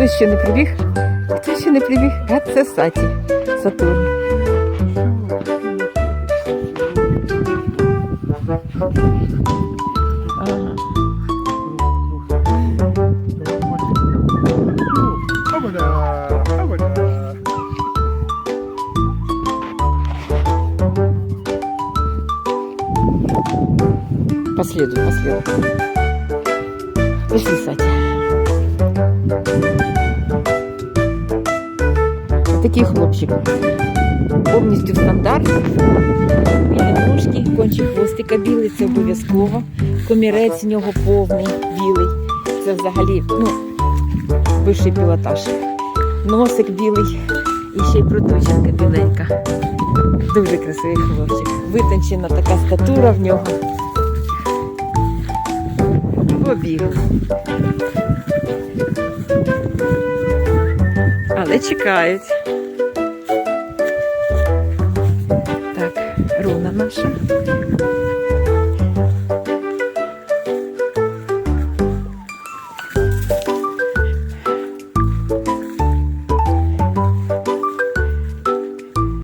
Хтось ще не прибіг? Хтось ще не прибіг? А це Саті. Сатурн. Ага. Обода, обода. По следу, по следу. Пошли, Сатя. Такий хлопчик. Повністю стандарт. Білі ножки, кончик хвостика білий, це обов'язково. Комірець в нього повний, білий. Це взагалі ну, вищий пілотаж. Носик білий і ще й проточинка біленька. Дуже красивий хлопчик. Витончена така статура в нього. Побіг. Але чекають. 路那么深。